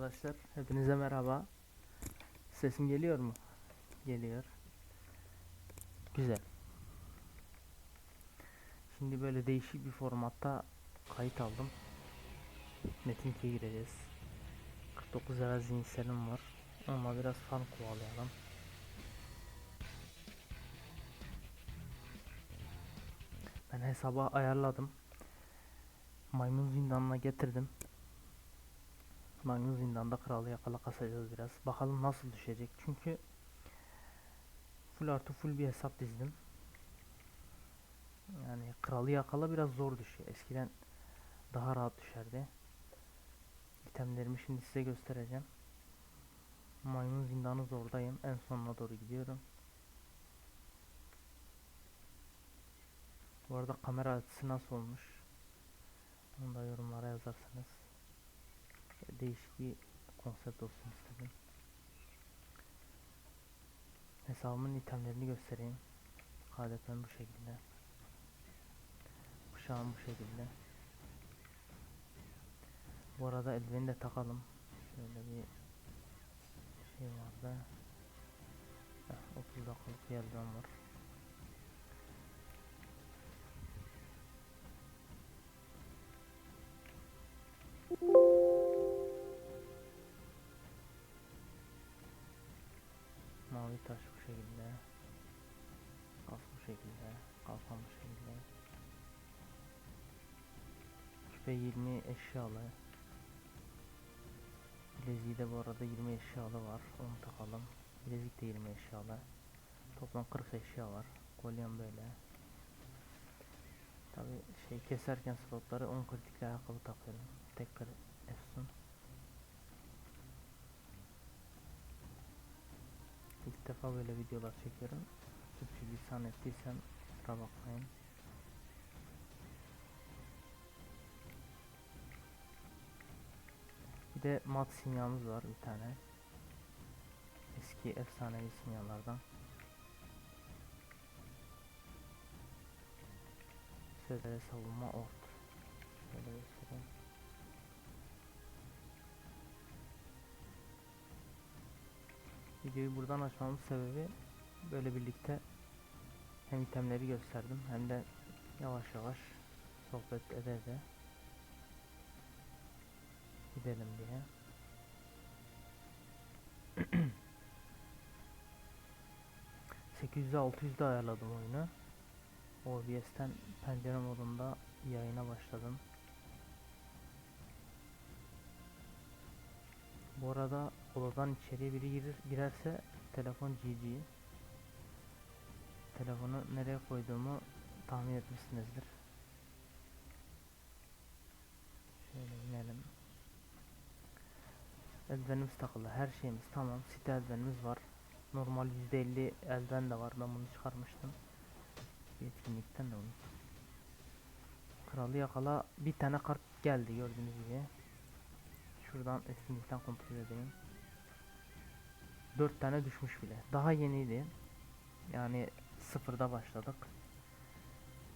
arkadaşlar. Hepinize merhaba. Sesim geliyor mu? Geliyor. Güzel. Şimdi böyle değişik bir formatta kayıt aldım. Metin 2'ye gireceğiz. 49 ara zihinselim var. Ama biraz fan kovalayalım. Ben hesaba ayarladım. Maymun zindanına getirdim. Maymun zindanda kralı yakala kasacağız biraz. Bakalım nasıl düşecek. Çünkü full artı full bir hesap dizdim. Yani kralı yakala biraz zor düşüyor. Eskiden daha rahat düşerdi. İtemlerimi şimdi size göstereceğim. Maymun zindanı zordayım. En sonuna doğru gidiyorum. Bu arada kamera açısı nasıl olmuş? Onu da yorumlara yazarsanız. Değişik bir konsept olsun istedim. Hesabımın itemlerini göstereyim. KDP'm bu şekilde. Bıçağım bu şekilde. Bu arada eldiveni de takalım. Şöyle bir şey vardı. Heh, 30 dakikalık bir eldiven var. Taş bu şekilde. Kas bu şekilde. Kalkan bu şekilde. Küpe 20 eşyalı. Bileziği de bu arada 20 eşyalı var. Onu takalım. Bilezik de 20 eşyalı. Toplam 40 eşya var. Kolyem böyle. Tabi şey keserken slotları 10 kritikli ayakkabı takıyorum. Tekrar Efsun. Defa böyle videolar çekiyorum. Sürçülisan ettiysem kusura bakmayın. Bir de mat sinyalımız var bir tane. Eski efsanevi sinyallardan. Sözleri savunma ort. Şöyle göstereyim. Videoyu buradan açmamın sebebi böyle birlikte hem itemleri gösterdim hem de yavaş yavaş sohbet ede de gidelim diye. ...800'e 600'de ayarladım oyunu. OBS'ten pencere modunda yayına başladım. Bu arada odadan içeriye biri girir, girerse telefon GG. Telefonu nereye koyduğumu tahmin etmişsinizdir. Şöyle inelim. Eldivenimiz takılı. Her şeyimiz tamam. Site eldivenimiz var. Normal %50 eldiven de var. Ben bunu çıkarmıştım. Bir etkinlikten de onu. Kralı yakala. Bir tane kart geldi gördüğünüz gibi. Şuradan etkinlikten kontrol edeyim. 4 tane düşmüş bile. Daha yeniydi. Yani sıfırda başladık.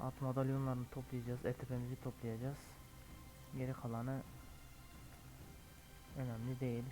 At madalyonlarını toplayacağız. Etepemizi toplayacağız. Geri kalanı önemli değil.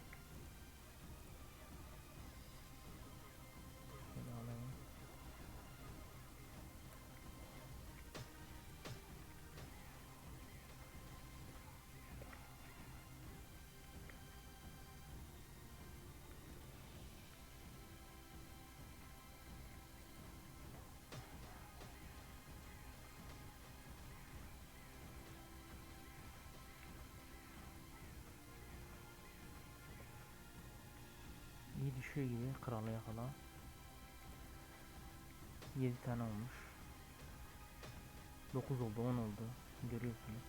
Düşüyor gibi kralı yakala. 7 tane olmuş. 9 oldu 10 oldu. Görüyorsunuz.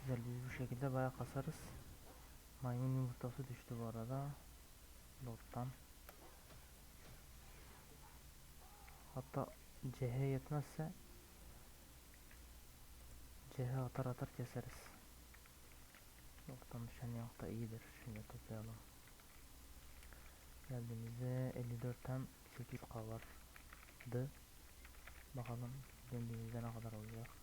Güzel biz bu şekilde bayağı kasarız. Maymun yumurtası düştü bu arada. Lord'dan. Hatta CH yetmezse CH atar atar keseriz. Yoktan düşen yank da iyidir. Şöyle toplayalım. Geldiğimizde 54'ten 800k vardı. Bakalım döndüğümüzde ne kadar olacak.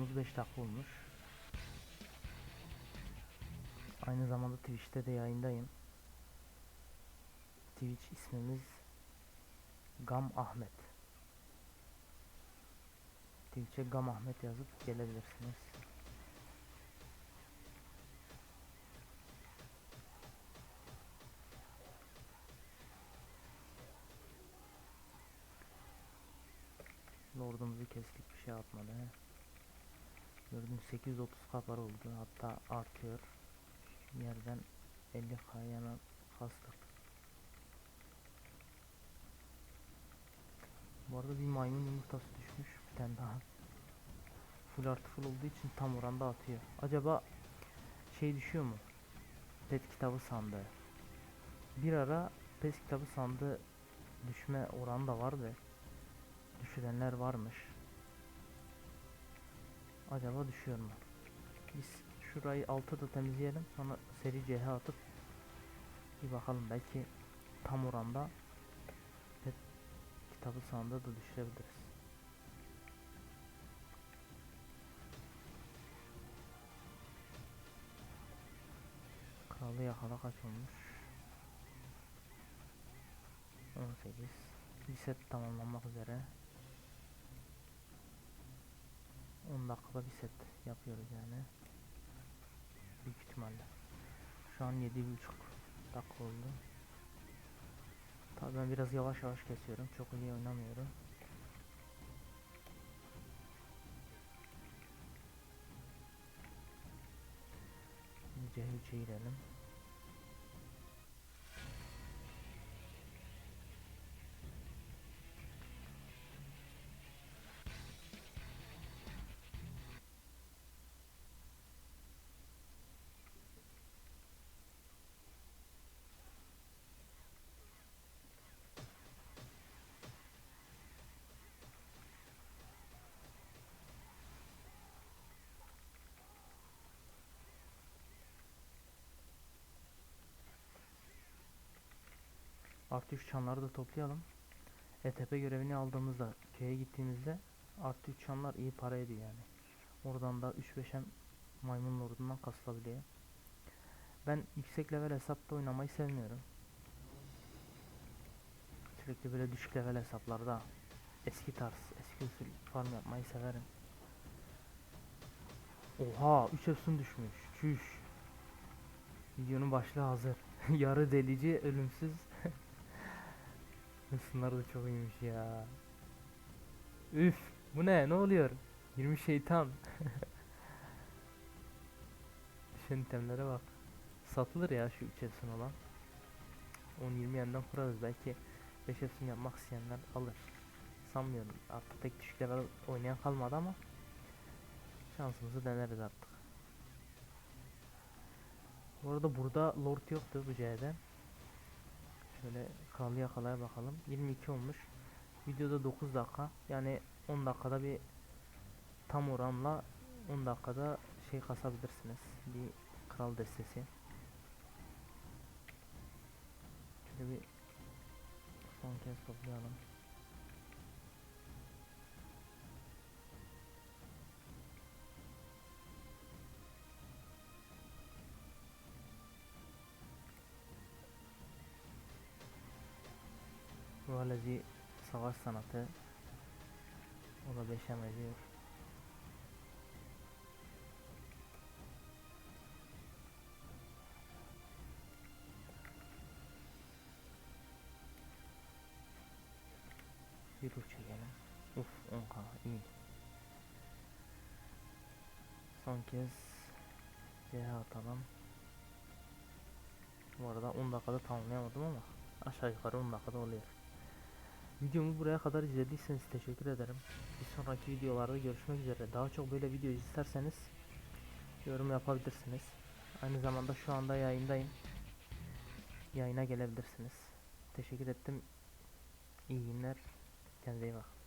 Videomuz 5 dakika olmuş. Aynı zamanda Twitch'te de yayındayım. Twitch ismimiz Gam Ahmet. Twitch'e Gam Ahmet yazıp gelebilirsiniz. Lordumuzu kestik bir şey atmadı he. Gördüm 830 kapar oldu hatta artıyor. Yerden 50 kayana kastık. Bu arada bir maymun yumurtası düşmüş bir tane daha. Full artı full olduğu için tam oranda atıyor. Acaba şey düşüyor mu? Pet kitabı sandığı. Bir ara pet kitabı sandığı düşme oranı da vardı. Düşürenler varmış. Acaba düşüyor mu? Biz şurayı altı da temizleyelim. Sonra seri CH atıp bir bakalım belki tam oranda pet kitabı sandığı da düşürebiliriz. Kralı yakala kaç olmuş? 18 Bir set tamamlanmak üzere 10 dakikada bir set yapıyoruz yani. Büyük ihtimalle. Şu an 7,5 dakika oldu. Tabii ben biraz yavaş yavaş kesiyorum. Çok iyi oynamıyorum. C3'e girelim Artı 3 çanları da toplayalım. ETP görevini aldığımızda köye gittiğimizde artı 3 çanlar iyi para ediyor yani. Oradan da 3-5'em maymun lordundan kasılabiliyor. Ben yüksek level hesapta oynamayı sevmiyorum. Sürekli böyle düşük level hesaplarda eski tarz, eski usul farm yapmayı severim. Oha 3 efsun düşmüş. Çüş. Videonun başlığı hazır. Yarı delici ölümsüz Isınlar da çok iyiymiş ya. Üf, bu ne? Ne oluyor? 20 şeytan. Düşen itemlere bak. Satılır ya şu 3 efsun olan. 10-20 yandan kurarız. Belki 5 efsun yapmak isteyenler alır. Sanmıyorum. Artık pek düşük level oynayan kalmadı ama şansımızı deneriz artık. Bu arada burada lord yoktu bu C'de. Şöyle kralı yakalaya bakalım. 22 olmuş. Videoda 9 dakika. Yani 10 dakikada bir tam oranla 10 dakikada şey kasabilirsiniz. Bir kral destesi. Şöyle bir son kez toplayalım. Malezi savaş sanatı. O da beşem ediyor. Bir uç çekelim. Uf 10k iyi. Son kez CH atalım. Bu arada 10 dakikada tamamlayamadım ama aşağı yukarı 10 dakikada oluyor. Videomu buraya kadar izlediyseniz teşekkür ederim. Bir sonraki videolarda görüşmek üzere. Daha çok böyle video isterseniz yorum yapabilirsiniz. Aynı zamanda şu anda yayındayım. Yayına gelebilirsiniz. Teşekkür ettim. İyi günler. Kendinize iyi bakın.